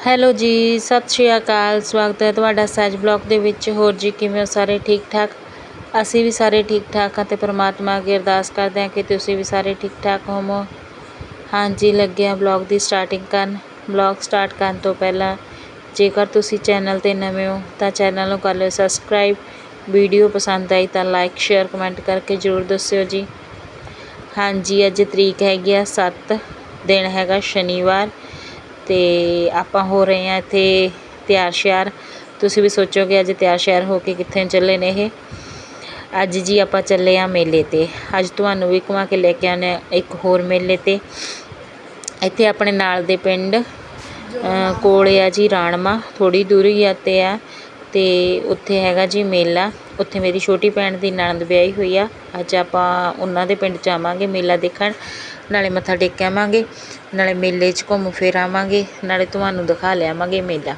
Hello ਜੀ, ਸਤਿ ਸ਼੍ਰੀ ਅਕਾਲ। ਸਵਾਗਤ ਹੈ ਤੁਹਾਡਾ ਸਹਿਜ ਬਲੌਗ ਦੇ ਵਿੱਚ। ਹੋਰ ਜੀ, ਕਿਵੇਂ ਹੋ ਸਾਰੇ ਠੀਕ ਠਾਕ ਅਸੀਂ ਵੀ ਸਾਰੇ ਠੀਕ ਠਾਕ ਹਾਂ ਤੇ ਪ੍ਰਮਾਤਮਾ ਅੱਗੇ ਅਰਦਾਸ ਕਰਦੇ ਹਾਂ ਕਿ ਤੁਸੀਂ ਵੀ ਸਾਰੇ ਠੀਕ ਠਾਕ ਹੋਵੋ। ਹਾਂਜੀ ਲੱਗਿਆ ਬਲੌਗ ਦੀ ਸਟਾਰਟਿੰਗ ਕਰਨ। ਬਲੌਗ ਸਟਾਰਟ ਕਰਨ ਤੋਂ ਪਹਿਲਾਂ ਜੇਕਰ ਤੁਸੀਂ ਚੈਨਲ ਤੇ ਨਵੇਂ ਹੋ ਤਾਂ ਚੈਨਲ ਨੂੰ ਕਰ ਲਿਓ ਸਬਸਕ੍ਰਾਈਬ। ਵੀਡੀਓ ਪਸੰਦ ਆਈ ਤਾਂ ਲਾਈਕ, ਸ਼ੇਅਰ, ਕਮੈਂਟ ਕਰਕੇ ਜ਼ਰੂਰ ਦੱਸਿਓ ਜੀ। ਹਾਂਜੀ, ਅੱਜ ਤਰੀਕ ਹੈਗੀ ਆ 7 ਦਿਨ ਹੈਗਾ ਸ਼ਨੀਵਾਰ। ਅਤੇ ਆਪਾਂ ਹੋ ਰਹੇ ਹਾਂ ਇੱਥੇ ਤਿਆਰ ਸ਼ਿਆਰ। ਤੁਸੀਂ ਵੀ ਸੋਚੋਗੇ ਅੱਜ ਤਿਆਰ ਸ਼ਿਆਰ ਹੋ ਕੇ ਕਿੱਥੇ ਚੱਲੇ ਨੇ ਇਹ? ਅੱਜ ਜੀ ਆਪਾਂ ਚੱਲੇ ਹਾਂ ਮੇਲੇ ਤੇ। ਅੱਜ ਤੁਹਾਨੂੰ ਵੀ ਘੁਮਾ ਕੇ ਲੈ ਕੇ ਆਉਂਦੇ ਹਾਂ ਇੱਕ ਹੋਰ ਮੇਲੇ ਤੇ। ਇੱਥੇ ਆਪਣੇ ਨਾਲ ਦੇ ਪਿੰਡ ਕੋਲ ਆ ਜੀ ਰਾਣਮਾ। ਥੋੜੀ ਦੂਰੀ ਆ ਤੇ ਆ ਤੇ ਉੱਥੇ ਹੈਗਾ ਜੀ ਮੇਲਾ। ਉੱਥੇ ਮੇਰੀ ਛੋਟੀ ਭੈਣ ਦੀ ਨਣਦ ਵਿਆਹੀ ਹੋਈ ਆ। ਅੱਜ ਆਪਾਂ ਉਹਨਾਂ ਦੇ ਪਿੰਡ ਜਾਵਾਂਗੇ ਮੇਲਾ ਦੇਖਣ। ਨਾਲੇ ਮੱਥਾ ਟੇਕ ਆਵਾਂਗੇ, ਨਾਲੇ ਮੇਲੇ 'ਚ ਘੁੰਮ ਫਿਰ ਆਵਾਂਗੇ, ਨਾਲੇ ਤੁਹਾਨੂੰ ਦਿਖਾ ਲਿਆਵਾਂਗੇ ਮੇਲਾ।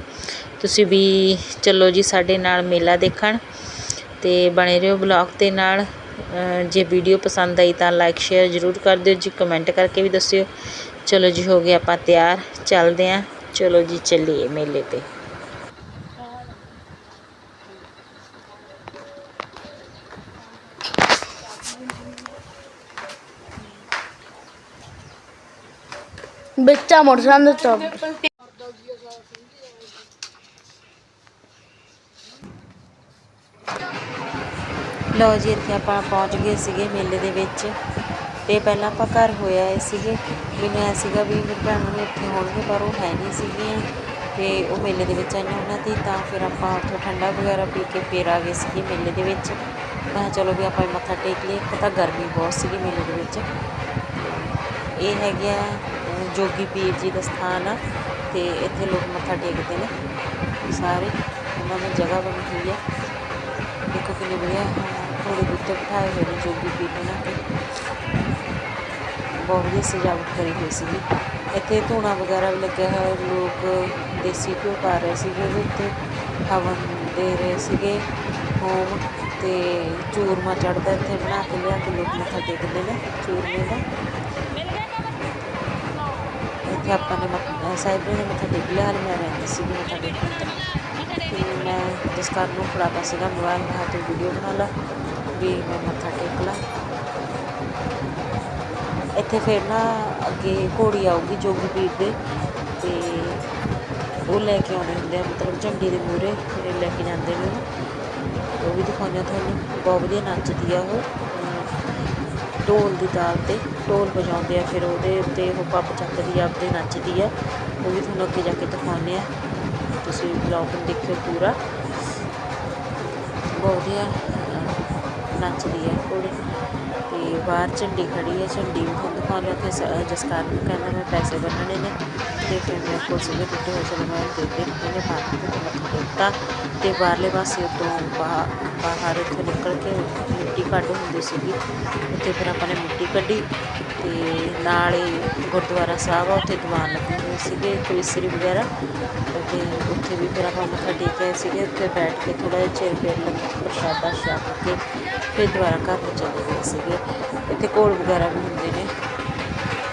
ਤੁਸੀਂ ਵੀ ਚੱਲੋ ਜੀ ਸਾਡੇ ਨਾਲ ਮੇਲਾ ਦੇਖਣ ਤੇ ਬਣੇ ਰਹੋ ਬਲੌਗ ਦੇ ਨਾਲ। ਜੇ ਵੀਡੀਓ ਪਸੰਦ ਆਈ ਤਾਂ ਲਾਈਕ ਸ਼ੇਅਰ ਜ਼ਰੂਰ ਕਰ ਦਿਓ ਜੀ ਕਮੈਂਟ ਕਰਕੇ ਵੀ ਦੱਸਿਓ। ਚਲੋ ਜੀ, ਹੋ ਗਏ ਆਪਾਂ ਤਿਆਰ, ਚੱਲਦੇ ਆਂ ਚਲੋ ਜੀ, ਚੱਲੀਏ ਮੇਲੇ ਤੇ। ਬੱਚਾ ਮੋਟਰਸਾਈਕਲ ਤੋਂ ਲਓ ਜੀ, ਇੱਥੇ ਆਪਾਂ ਪਹੁੰਚ ਗਏ ਸੀਗੇ ਮੇਲੇ ਦੇ ਵਿੱਚ। ਤੇ ਪਹਿਲਾਂ ਆਪਾਂ ਘਰ ਹੋਇਆ ਆਏ ਸੀਗੇ। ਮੈਨੂੰ ਐ ਸੀਗਾ ਵੀ ਮੇਰੇ ਭੈਣਾਂ ਨੂੰ ਇੱਥੇ ਹੋਣਗੇ, ਪਰ ਉਹ ਹੈ ਨਹੀਂ ਸੀਗੀਆਂ। ਤੇ ਉਹ ਮੇਲੇ ਦੇ ਵਿੱਚ ਆਈਆਂ ਉਹਨਾਂ ਦੀ, ਤਾਂ ਫਿਰ ਆਪਾਂ ਉੱਥੋਂ ਠੰਡਾ ਵਗੈਰਾ ਪੀ ਕੇ ਫਿਰ ਆ ਗਏ ਸੀਗੇ ਮੇਲੇ ਦੇ ਵਿੱਚ। ਮੈਂ ਚਲੋ ਵੀ ਆਪਾਂ ਮੱਥਾ ਟੇਕ ਲਈਏ, ਇੱਕ ਤਾਂ ਗਰਮੀ ਬਹੁਤ ਸੀਗੀ ਮੇਲੇ ਦੇ ਵਿੱਚ। ਇਹ ਹੈਗੇ ਜੋਗੀ ਪੀਰ ਜੀ ਦਾ ਸਥਾਨ ਆ ਤੇ ਇੱਥੇ ਲੋਕ ਮੱਥਾ ਟੇਕਦੇ ਨੇ ਸਾਰੇ। ਉਹਨਾਂ ਦੀ ਜਗ੍ਹਾ ਬਣੀ ਹੋਈ ਆ। ਦੇਖੋ ਕਿੰਨੇ ਵਧੀਆ ਥੋੜੇ ਬੁੱਤੇ ਬਿਠਾਏ ਹੋਏ ਨੇ ਜੋਗੀ ਪੀਰ ਨੇ ਨਾ ਬਹੁਤ ਵਧੀਆ ਸਜਾਵਟ ਕਰੀ ਹੋਈ ਸੀਗੀ। ਇੱਥੇ ਧੂਣਾ ਵਗੈਰਾ ਵੀ ਲੱਗਿਆ ਹੋਇਆ, ਲੋਕ ਦੇਸੀ ਘਿਓ ਪਾ ਰਹੇ ਸੀਗੇ ਉਹਦੇ ਉੱਤੇ, ਹਵਨ ਦੇ ਰਹੇ ਸੀਗੇ, ਹੋਮ ਤੇ ਚੂਰਮਾ ਚੜਦਾ ਇੱਥੇ ਬਣਾ ਕੇ ਲਿਆ ਕੇ ਲੋਕ ਮੱਥਾ ਟੇਕਦੇ ਨੇ, ਚੂਰਮੇ ਦਾ। ਇੱਥੇ ਆਪਾਂ ਨੇ ਮੱਥਾ ਸਾਹਿਬ ਨੇ ਮੱਥਾ ਟੇਕ ਲਿਆ ਹਾਲੇ ਮੈਂ ਰਹਿੰਦੀ ਸੀਗੀ ਮੱਥਾ ਟੇਕਣ ਤੇ। ਮੈਂ ਜਿਸ ਕਾਰਨ ਨੂੰ ਫੜਾਤਾ ਸੀਗਾ, ਮੋਬਾਈਲ ਮੈਂ ਕਿਹਾ ਤੂੰ ਵੀਡੀਓ ਬਣਾ ਲਾ, ਵੀ ਮੈਂ ਮੱਥਾ ਟੇਕ ਲਾ। ਇੱਥੇ ਫਿਰ ਨਾ ਅੱਗੇ ਘੋੜੀ ਆਊਗੀ ਜੋਗੀ ਪੀਰ ਦੇ, ਤੇ ਉਹ ਲੈ ਕੇ ਆਉਣੇ ਹੁੰਦੇ ਆ, ਮਤਲਬ ਝੰਡੀ ਦੇ ਮੂਹਰੇ ਫਿਰ ਲੈ ਕੇ ਜਾਂਦੇ ਨੇ ਉਹਨੂੰ। ਉਹ ਵੀ ਦਿਖਾਉਂਦੇ ਆ ਤੁਹਾਨੂੰ। ਬਹੁਤ ਵਧੀਆ ਨੱਚਦੀ ਆ ਉਹ। ਢੋਲ ਦੀ ਤਾਲ ਤੇ ਢੋਲ ਵਜਾਉਂਦੇ ਆ, ਫਿਰ ਉਹਦੇ ਉੱਤੇ ਉਹ ਪੱਪ ਚੱਕਦੀ ਆ, ਆਪਦੇ ਨੱਚਦੀ ਆ। ਉਹ ਵੀ ਤੁਹਾਨੂੰ ਅੱਗੇ ਜਾ ਕੇ ਦਿਖਾਉਂਦੇ ਆ। ਤੁਸੀਂ ਬਲੌਗ ਨੂੰ ਦੇਖਿਓ ਪੂਰਾ। ਬਹੁਤ ਵਧੀਆ ਨੱਚਦੀ ਆ ਘੋੜੀ ਤੇ ਬਾਹਰ ਝੰਡੀ ਖੜੀ ਹੈ ਝੰਡੀ ਵੀ ਤੁਹਾਨੂੰ ਦਿਖਾਉਂਦੇ ਉੱਥੇ ਸ- ਜਸਕਾਰ ਨੂੰ ਕਹਿੰਦਾ ਮੈਂ ਪੈਸੇ ਬੰਨਣੇ ਨੇ। ਤੇ ਫਿਰ ਮੈਂ ਕੋਲ ਸੀਗੇ ਟੁੱਟੇ ਹੋਏ ਚਲੋ ਮੈਂ ਦੇ ਦੇ ਇਹਨੇ ਬਾਹਰ ਤੇ ਮੱਥਾ ਟੇਕਤਾ ਤੇ ਬਾਹਰਲੇ ਪਾਸੇ ਤੋਂ ਬਾਹਰ ਬਾਹਰ ਇੱਥੋਂ ਨਿਕਲ ਕੇ ਮਿੱਟੀ ਕੱਢ ਹੁੰਦੀ ਸੀਗੀ। ਉੱਥੇ ਫਿਰ ਆਪਾਂ ਨੇ ਮਿੱਟੀ ਕੱਢੀ ਤੇ ਨਾਲ ਹੀ ਗੁਰਦੁਆਰਾ ਸਾਹਿਬ ਆ, ਉੱਥੇ ਦੀਵਾਨ ਲੱਗੇ ਹੋਏ ਸੀਗੇ ਕਵਿਸਰੀ ਵਗੈਰਾ। ਤੇ ਉੱਥੇ ਵੀ ਫਿਰ ਆਪਾਂ ਮੱਥਾ ਟੇਕਿਆ ਸੀਗੇ, ਉੱਥੇ ਬੈਠ ਕੇ ਥੋੜਾ ਜਿਹਾ ਚਿਰ ਫਿਰ ਲੰਗਰ ਪ੍ਰਸ਼ਾਦਾ ਛਕ ਕੇ ਫਿਰ ਦੁਬਾਰਾ ਘਰ ਨੂੰ ਚਲੇ ਗਏ ਸੀਗੇ। ਇੱਥੇ ਘੋਲ ਵਗੈਰਾ ਵੀ ਹੁੰਦੇ ਨੇ।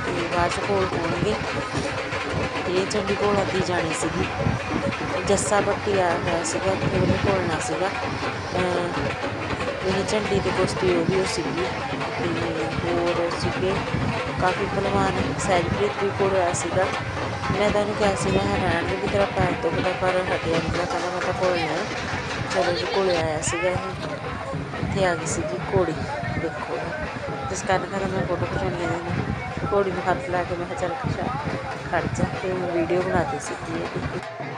ਤੇ ਬਾਅਦ 'ਚ ਘੋਲ ਹੋਣਗੇ ਤੇ ਇਹ ਚੰਡੀ ਘੋਲ ਅੱਧੀ ਜਾਣੀ ਸੀਗੀ। ਜੱਸਾ ਪੱਟੀ ਆਇਆ ਹੋਇਆ ਸੀਗਾ, ਉੱਥੇ ਉਹਨੇ ਘੋਲਣਾ ਸੀਗਾ। ਅਹ ਝੰਡੀ ਦੀ ਕੁਸ਼ਤੀ ਉਹ ਵੀ ਉਹ ਸੀਗੀ। ਤੇ ਹੋਰ ਸੀਗੇ, ਕਾਫੀ ਪਹਿਲਵਾਨ ਸੈਲੀਬ੍ਰੇਟ ਵੀ ਕੋਲ ਹੋਇਆ ਸੀਗਾ। ਮੈਂ ਤਾਂ ਉਹਨੂੰ ਕਿਹਾ ਸੀ, ਮੈਂ ਕਿਹਾ ਰਹਿਣ ਵੀ ਤੇਰਾ ਪੈਰ ਦੁਖਦਾ ਪਰ ਹਟਿਆ ਨਹੀਂ ਮੈਂ ਕਹਿੰਦਾ ਮੈਂ ਤਾਂ ਘੋਲਣਾ ਹੈ ਚਲੋ ਜੀ ਕੋਲੇ ਆਇਆ ਸੀਗਾ ਇਹ, ਇੱਥੇ ਆ ਗਈ ਸੀਗੀ ਘੋੜੀ, ਦੇਖੋ ਜਿਸ ਕਾਰਨ ਕਹਿੰਦਾ ਮੈਂ ਫੋਟੋ ਖਿਚਾਉਣੀ ਹੈ ਘੋੜੀ ਨੂੰ ਹੱਥ ਲਾ ਕੇ ਮੈਂ ਕਿਹਾ, ਚੱਲ ਖਿਚਾ, ਖੜ ਜਾ। ਤੇ ਮੈਂ ਵੀਡੀਓ ਬਣਾਤੀ ਸੀਗੀ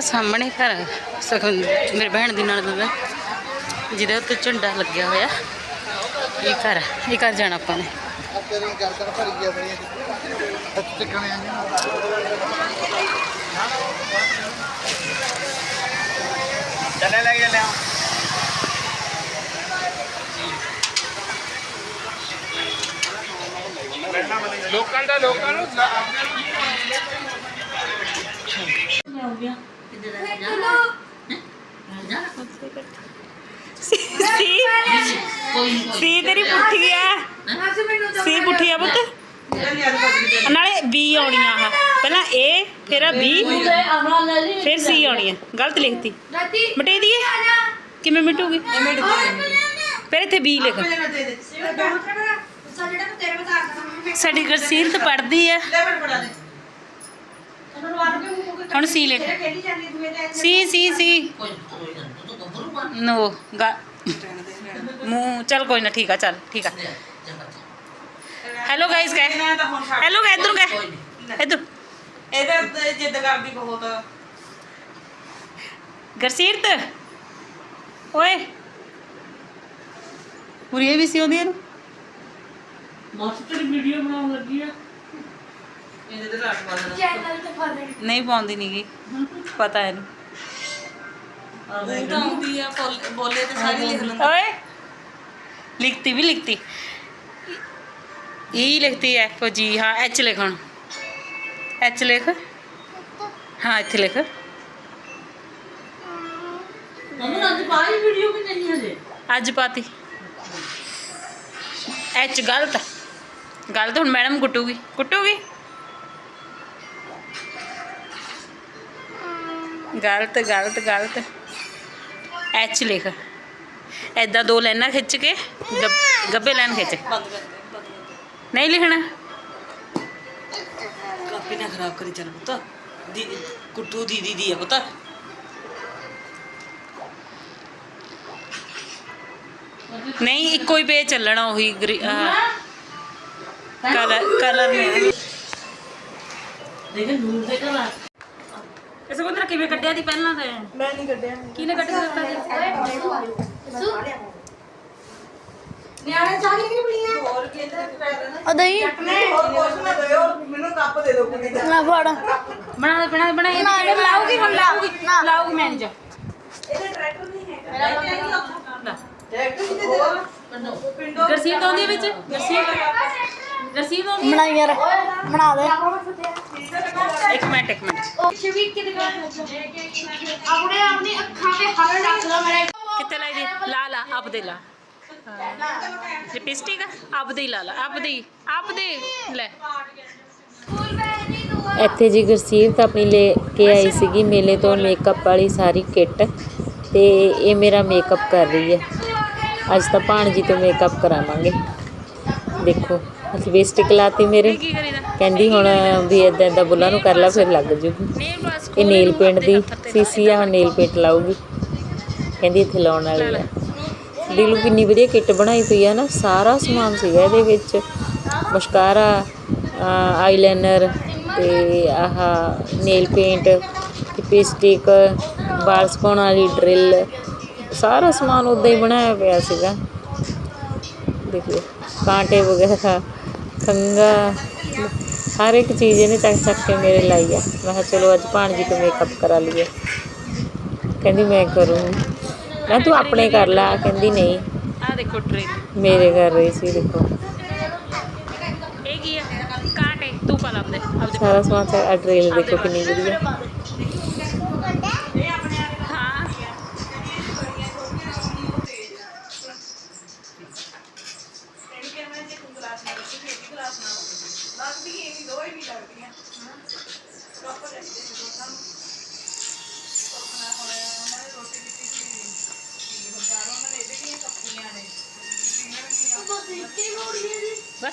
ਆ ਸਾਹਮਣੇ ਘਰ ਹੈ, ਸਗਨ ਮੇਰੀ ਭੈਣ ਦੀ ਨਾਲ ਦਾ ਜਿਹਦੇ ਉੱਤੇ ਝੰਡਾ ਲੱਗਿਆ ਹੋਇਆ। ਇਹ ਘਰ ਇਹ ਘਰ ਜਾਣਾ ਆਪਾਂ ਨੇ। ਤੇਰੀ ਗੱਲ ਕਰ ਭਰੀ ਗਿਆ ਬਈ ਟਿਕਣੇ ਚੱਲੇ ਲੈ ਕੇ ਚੱਲੇ ਸੀ ਤੇਰੀ ਪੁੱਠੀ ਆ। ਸੀ ਪੁੱਠੀ ਆ ਪੁੱਤ। ਨਾਲੇ ਬੀ ਆਉਣੀਆਂ ਆ ਪਹਿਲਾਂ ਏ ਫਿਰ ਆ ਬੀ ਫਿਰ ਸੀ ਆਉਣੀ ਆ। ਗਲਤ ਲਿਖਤੀ। ਮਟੇ ਦੀਏ ਕਿਵੇਂ ਮਿਟੂਗੀ? ਫਿਰ ਇੱਥੇ ਬੀ ਲਿਖ। ਸਾਡੀ ਗਰਸੀਰਤ ਪੜਦੀ ਆ। ਹੁਣ ਸੀ ਲਿਖ ਸੀ ਸੀ ਸੀ। ਨੋ ਗਾ। ਮੂੰਹ ਚੱਲ ਕੋਈ ਨਾ ਠੀਕ ਆ ਚੱਲ ਠੀਕ ਆ। ਹੈਲੋ ਗਾਇਸ ਕਹਿ ਹੈਲੋ ਕਹਿ ਇਧਰ ਕਹਿ। ਇਧਰ। ਇਹਦੇ ਜਿੱਦ ਕਰਦੀ ਬਹੁਤ। ਗਰਸੀਰਤ ਓਏ। ਪੂਰੀ ਵੀ ਸੀ ਉਹਦੀ ਇਹਨੂੰ? ਮਾਸਟਰ ਵੀਡੀਓ ਬਣਾਉਣ ਲੱਗੀ ਆ। ਇਹਦੇ ਤੇ ਨਹੀਂ ਪਾਉਂਦੀ ਨੀਗੀ ਪਤਾ ਇਹਨੂੰ। ਉਹ ਓਏ! ਲਿਖਤੀ ਵੀ ਲਿਖਤੀ। ਈ ਲਿਖਤੀ ਐਫ ਜੀ ਹਾਂ ਐਚ ਲਿਖ ਐਚ ਲਿਖ। ਹਾਂ ਇੱਥੇ ਲਿਖ। ਮੰਮਾ ਅੱਜ ਪਾਈ ਵੀਡੀਓ ਵੀ ਨਹੀਂ ਹਜੇ। ਅੱਜ ਪਾਤੀ। ਐਚ ਗਲਤ। ਗਲਤ ਹੁਣ ਮੈਡਮ ਕੁੱਟੂਗੀ। ਕੁੱਟੂਗੀ? ਗਲਤ ਗਲਤ ਗਲਤ। ਐਚ ਲਿਖ। ਐਦਾਂ ਦੋ ਲਾਈਨਾਂ ਖਿੱਚ ਕੇ ਗੱਬ- ਗੱਬੇ ਲਾਈਨ ਖਿੱਚ। ਬੰਦ ਕਰ ਦੇ ਬੰਦ ਕਰ ਨਹੀਂ ਲਿਖਣਾ। ਕਾਪੀ ਨਾ ਖਰਾਬ ਕਰੀ ਚੱਲ ਪੁੱਤ। ਦੀ ਕੁੱਟੂ ਦੀਦੀ ਦੀ ਆ ਪੁੱਤ। ਨਹੀਂ ਇੱਕੋ ਹੀ ਪੇਜ ਚੱਲਣਾ ਉਹੀ ਕਲਰ ਕਲਰ ਦੇਖ ਨੂਰ ਦੇ ਘਰ ਇਸ ਕੋਲ ਕਿਵੇਂ ਕੱਢਿਆ ਦੀ ਪਹਿਲਾਂ ਤੇ? ਮੈਂ ਨਹੀਂ ਕੱਢਿਆ। ਕਿਹਨੇ ਕੱਢ ਕੇ ਦਿੱਤਾ ਜੀ ਹੋਰ ਕਿਹਦੇ ਪੈਰ ਨਾ ਅਦਈ ਹੋਰ ਕੁਛ ਨਾ ਦਿਓ। ਮੈਨੂੰ ਕੱਪ ਦੇ ਦਿਓ ਕੁੜੀ ਦਾ। ਨਾ ਫੜ। ਬਣਾ ਦੇ ਬਣਾ ਦੇ ਬਣਾ ਇਹ ਨਾ ਇਹ ਲਾਉਗੀ ਹੁਣ ਲਾਉਗੀ ਨਾ। ਲਾਉਗੀ ਮੈਂ ਨਹੀਂ ਜਾ। ਇਹਦੇ ਟਰੈਕਟਰ ਨਹੀਂ ਹੈ ਟਰੈਕਟਰ ਕਿਤੇ ਦੇ। ਦਿਓ। ਪਿੰਡੋਂ। ਗਰਸੀਤ ਆਉਂਦੀ ਹੈ ਵਿੱਚ? ਗਰਸੀਤ ਗਰਸੀਤ ਆਉਂਦੀ ਬਣਾ ਯਾਰ ਬਣਾ ਦੇ। ਹੈ ਇੱਕ ਮਿੰਟ ਇੱਕ ਮਿੰਟ। ਆਪਣੇ ਆਪਣੀ ਅੱਖਾਂ ਤੇ ਹੱਥ ਰੱਖ ਲਓ ਮੇਰੇ ਕਿੱਥੇ ਲਾਈ ਦੀ ਲਾ ਲਾ ਆਪ ਦੇ ਲਾ। ਲਿਪਸਟਿਕ ਆਪ ਦੇ ਹੀ ਲਾ ਲਾ। ਆਪ ਦੇ ਹੀ, ਆਪ ਦੇ ਲੈ। ਇੱਥੇ ਜੀ ਗੁਰਸੀਰਤ ਆਪਣੀ ਲੈ ਕੇ ਆਈ ਸੀਗੀ ਮੇਲੇ ਤੋਂ ਮੇਕਅਪ ਵਾਲੀ ਸਾਰੀ ਕਿੱਟ ਤੇ ਇਹ ਮੇਰਾ ਮੇਕਅਪ ਕਰ ਰਹੀ ਹੈ। ਅੱਜ ਤਾਂ ਭਾਣਜੀ ਤੋਂ ਮੇਕਅਪ ਕਰਾਵਾਂਗੇ। ਦੇਖੋ। ਲਿਪਸਟਿਕ ਲਾਤੀ ਮੇਰੇ। ਕਹਿੰਦੀ ਹੁਣ ਵੀ ਇਦਾਂ ਇਦਾਂ ਬੁੱਲਾਂ ਨੂੰ ਕਰ ਲਾ, ਫਿਰ ਲੱਗ ਜੂਗੀ ਇਹ ਨੇਲ ਪੇਂਟ ਦੀ ਸੀਸੀ ਆ, ਹੁਣ ਨੇਲ ਪੇਂਟ ਲਾਊਗੀ। ਕਹਿੰਦੀ ਇੱਥੇ ਲਾਉਣ ਵਾਲੀ ਆ। ਦਿਲੂ ਕਿੰਨੀ ਵਧੀਆ ਕਿੱਟ ਬਣਾਈ ਪਈ ਆ ਨਾ, ਸਾਰਾ ਸਮਾਨ ਸੀਗਾ ਇਹਦੇ ਵਿੱਚ। ਮਸਕਾਰਾ ਆਈਲਾਈਨਰ ਤੇ ਆਹ ਨੇਲ ਪੇਂਟ ਲਿਪਸਟਿਕ ਵਾਲ ਸੁਕਾਉਣ ਵਾਲੀ ਡਰਿਲ, ਸਾਰਾ ਸਮਾਨ ਉਦਾਂ ਹੀ ਬਣਾਇਆ ਪਿਆ ਸੀਗਾ। ਦੇਖੋ ਕਾਂਟੇ ਵਗੈਰਾ। ਕੰਗਾ ਹਰ ਇੱਕ ਚੀਜ਼ ਇਹਨੇ ਚੱਕ ਚੱਕ ਕੇ ਮੇਰੇ ਲਾਈ ਆ। ਮੈਂ ਕਿਹਾ ਚਲੋ ਅੱਜ ਭਾਣਜੀ ਤੋਂ ਮੇਕਅਪ ਕਰਾ ਲਈਏ। ਕਹਿੰਦੀ ਮੈਂ ਕਰੂੰ ਮੈਂ ਤੂੰ ਆਪਣੇ ਕਰ ਲਾ। ਕਹਿੰਦੀ ਨਹੀਂ। ਆ ਦੇਖੋ ਟ੍ਰੇ ਮੇਰੇ ਕਰ ਰਹੀ ਸੀ ਦੇਖੋ। ਇਹ ਕੀ ਆ? ਕਾਂਟੇ। ਤੂੰ ਪਾ ਲਾ ਆਪਦੇ। ਆਪਦੇ ਸਾਰਾ ਸਮਾਨ ਤੇ ਡਰਿਲ ਦੇਖੋ ਕਿੰਨੀ ਵਧੀਆ। ਹਾਂ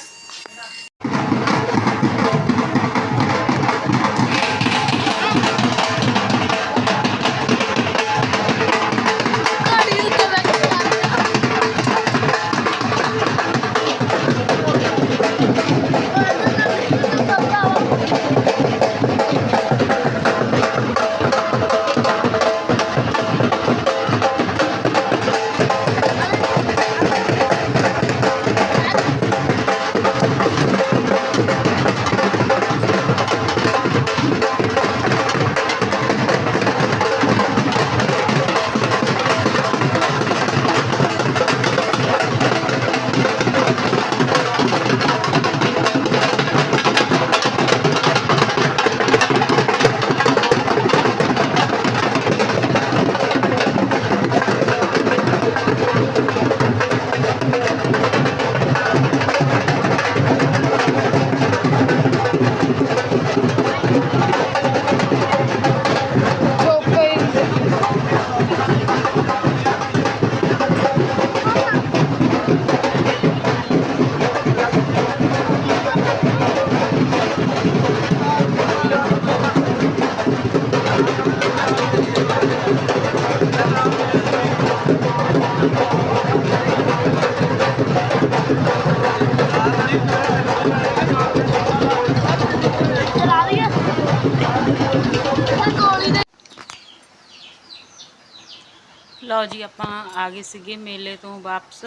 ਜੀ, ਆਪਾਂ ਆ ਗਏ ਸੀਗੇ ਮੇਲੇ ਤੋਂ ਵਾਪਸ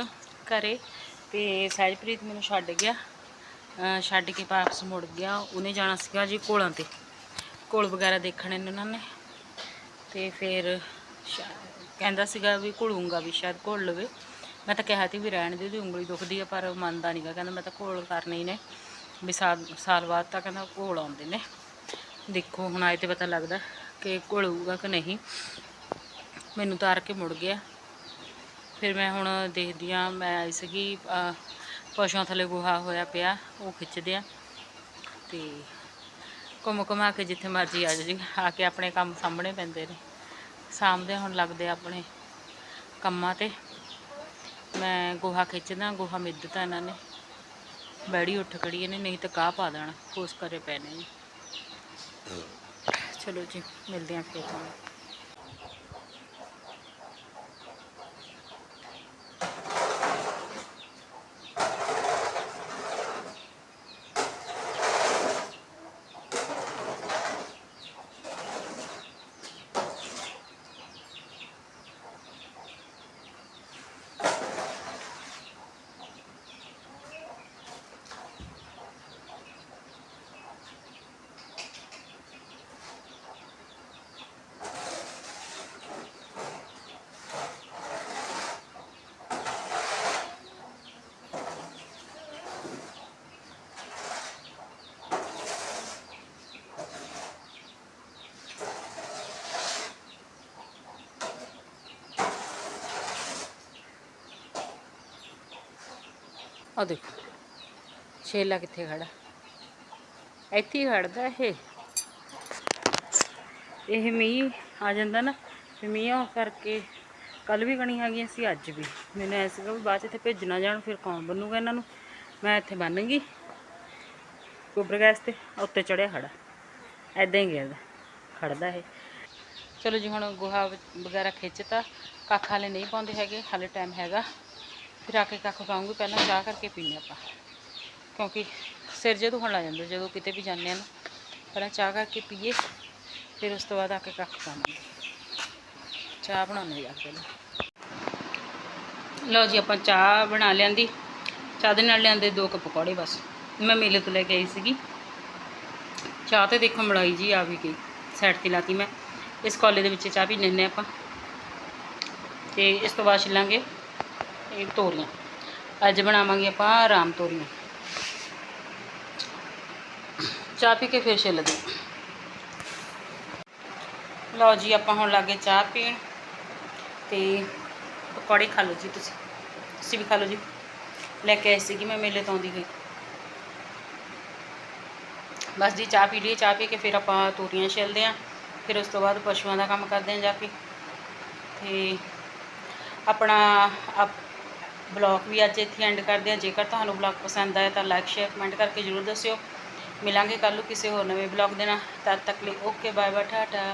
ਘਰੇ ਤੇ ਸਹਿਜਪ੍ਰੀਤ ਮੈਨੂੰ ਛੱਡ ਗਿਆ। ਛੱਡ ਕੇ ਵਾਪਸ ਮੁੜ ਗਿਆ। ਉਹਨੇ ਜਾਣਾ ਸੀਗਾ ਜੀ ਕੋਲਾਂ ਤੇ। ਕੋਲ ਵਗੈਰਾ ਦੇਖਣ ਉਹਨਾਂ ਨੇ। ਤੇ ਫਿਰ ਕਹਿੰਦਾ ਸੀਗਾ ਵੀ ਘੁਲੂੰਗਾ ਵੀ, ਸ਼ਾਇਦ ਘੁਲ ਲਵੇ। ਮੈਂ ਤਾਂ ਕਿਹਾ ਸੀ ਵੀ ਰਹਿਣ ਦੇ ਉਹਦੀ ਉਂਗਲੀ ਦੁਖਦੀ ਆ, ਪਰ ਮੰਨਦਾ ਨਹੀਂਗਾ ਕਹਿੰਦਾ ਮੈਂ ਤਾਂ ਘੋਲ ਕਰਨੇ ਹੀ ਨੇ। ਵੀ ਸਾਲ ਸਾਲ ਬਾਅਦ ਤਾਂ ਕਹਿੰਦਾ ਘੋਲ ਆਉਂਦੇ ਨੇ। ਦੇਖੋ, ਹੁਣ ਆਏ ਤੇ ਪਤਾ ਲੱਗਦਾ ਕਿ ਘੁਲੂਗਾ ਕਿ ਨਹੀਂ। ਮੈਨੂੰ ਤਾਰ ਕੇ ਮੁੜ ਗਿਆ। ਫਿਰ ਮੈਂ ਹੁਣ ਦੇਖਦੀ ਆ ਮੈਂ ਆਈ ਸੀਗੀ ਪਸ਼ੂਆਂ ਥੱਲੇ ਗੁਹਾ ਹੋਇਆ ਪਿਆ ਉਹ ਖਿੱਚਦੇ ਆ ਤੇ ਘੁੰਮ ਘੁਮਾ ਕੇ ਜਿੱਥੇ ਮਰਜ਼ੀ ਆ ਜਾ ਆ ਕੇ ਆਪਣੇ ਕੰਮ ਸਾਹਮਣੇ ਪੈਂਦੇ ਨੇ। ਸਾਹਮਣੇ ਹੁਣ ਲੱਗਦੇ ਆਪਣੇ ਕੰਮਾਂ ਤੇ। ਮੈਂ ਗੋਹਾ ਖਿੱਚਦਾ ਗੋਹਾ ਮਿੱਧਤਾ ਇਹਨਾਂ ਨੇ। ਬੈੜੀ ਉੱਠ ਖੜੀ ਇਹਨੇ ਨਹੀਂ ਤਾਂ ਕਾਹ ਪਾ ਦੇਣਾ ਕੋਸ ਕਰੇ ਜੀ ਚਲੋ ਜੀ ਮਿਲਦੇ ਆ ਫਿਰ ਤੁਹਾਨੂੰ। ਆ ਦੇਖੋ, ਛੇਲਾ ਕਿੱਥੇ ਖੜਾ ਇੱਥੇ ਹੀ ਖੜਦਾ ਇਹ। ਇਹ ਮੀਂਹ ਆ ਜਾਂਦਾ ਨਾ ਫਿਰ ਮੀਂਹ ਆਉਣ ਕਰਕੇ ਕੱਲ ਵੀ ਕਣੀ ਹੈਗੀਆਂ ਸੀ, ਅੱਜ ਵੀ। ਮੈਨੂੰ ਐ ਸੀਗਾ ਵੀ ਬਾਅਦ ਚ ਇੱਥੇ ਭੇਜਣਾ ਜਾਣ, ਫਿਰ ਕੌਣ ਬੰਨੂਗਾ ਇਹਨਾਂ ਨੂੰ? ਮੈਂ ਇੱਥੇ ਬੰਨ ਗਈ। ਗੋਬਰ ਗੈਸ ਤੇ ਉੱਤੇ ਚੜਿਆ ਖੜਾ ਐਦਾਂ ਹੀ ਗਿਆ ਖੜਦਾ ਇਹ। ਚਲੋ ਜੀ, ਹੁਣ ਗੋਹਾ ਵ- ਵਗੈਰਾ ਖਿੱਚਤਾ। ਕੱਖ ਹਾਲੇ ਨਹੀਂ ਪਾਉਂਦੇ ਹੈਗੇ, ਹਾਲੇ ਟਾਈਮ ਹੈਗਾ। ਫਿਰ ਆ ਕੇ ਕੱਖ ਪਾਉਂਗੀ ਪਹਿਲਾਂ ਚਾਹ ਕਰਕੇ ਪੀਨੇ ਆਪਾਂ। ਕਿਉਂਕਿ ਸਿਰ ਜੇ ਦੁਖਣ ਲੱਗ ਜਾਂਦਾ, ਜਦੋਂ ਕਿਤੇ ਵੀ ਜਾਂਦੇ ਆ ਨਾ, ਪਹਿਲਾਂ ਚਾਹ ਕਰਕੇ ਪੀਏ, ਫਿਰ ਉਸ ਤੋਂ ਬਾਅਦ ਆ ਕੇ ਕੱਖ ਪਾਵਾਂਗੇ ਚਾਹ ਬਣਾਉਣੇ ਜਾ ਕੇ ਪਹਿਲਾਂ। ਲਓ ਜੀ, ਆਪਾਂ ਚਾਹ ਬਣਾ ਲਿਆਂਦੀ। ਚਾਹ ਦੇ ਨਾਲ ਲਿਆਂਦੇ ਦੋ ਕੁ ਪਕੌੜੇ ਬਸ। ਮੈਂ ਮੇਲੇ ਤੋਂ ਲੈ ਕੇ ਆਈ ਸੀਗੀ। ਚਾਹ ਤੇ ਦੇਖੋ ਮਲਾਈ ਜੀ ਆ ਵੀ ਗਈ ਸਾਈਡ ਤੇ ਲਾਤੀ ਮੈਂ। ਇਸ ਕੋਲੇ ਦੇ ਵਿੱਚ ਚਾਹ ਵੀ ਲੈਂਦੇ ਆਪਾਂ। ਤੇ ਇਸ ਤੋਂ ਬਾਅਦ ਛਿੱਲਾਂਗੇ। ਇਹ ਤੋਰੀਆਂ। ਅੱਜ ਬਣਾਵਾਂਗੇ ਆਪਾਂ ਆਰਾਮ ਤੋਰੀਆਂ। ਚਾਹ ਪੀ ਕੇ ਫਿਰ ਛਿੱਲਦੇ ਹਾਂ। ਲਓ ਜੀ, ਆਪਾਂ ਹੁਣ ਲੱਗੇ ਚਾਹ ਪੀਣ। ਤੇ ਪਕੌੜੇ ਖਾ ਲਓ ਜੀ ਤੁਸੀਂ। ਤੁਸੀਂ ਵੀ ਖਾ ਲਓ ਜੀ। ਲੈ ਕੇ ਆਈ ਸੀਗੀ ਮੈਂ, ਮੇਲੇ ਤੋਂ ਆਉਂਦੀ ਗਈ। ਬਸ ਜੀ, ਚਾਹ ਪੀ ਲਈ ਚਾਹ ਪੀ ਕੇ ਫਿਰ ਆਪਾਂ ਤੋਰੀਆਂ ਛਿਲਦੇ ਹਾਂ ਫਿਰ ਉਸ ਤੋਂ ਬਾਅਦ ਪਸ਼ੂਆਂ ਦਾ ਕੰਮ ਕਰਦੇ ਹਾਂ ਜਾ ਕੇ। ਤੇ ਆਪਣਾ ਬਲੌਗ ਵੀ ਅੱਜ ਇੱਥੇ ਐਂਡ ਕਰਦੇ ਹਾਂ। ਜੇਕਰ ਤੁਹਾਨੂੰ ਬਲੌਗ ਪਸੰਦ ਆਇਆ ਤਾਂ ਲਾਈਕ ਸ਼ੇਅਰ ਕਮੈਂਟ ਕਰਕੇ ਜਰੂਰ ਦੱਸਿਓ। ਮਿਲਾਂਗੇ ਕੱਲ੍ਹ ਨੂੰ ਕਿਸੇ ਹੋਰ ਨਵੇਂ ਬਲੌਗ ਦੇ ਨਾਲ। ਤਦ ਤੱਕ ਲਈ ਓਕੇ ਬਾਏ ਬਾਏ ਟਾਟਾ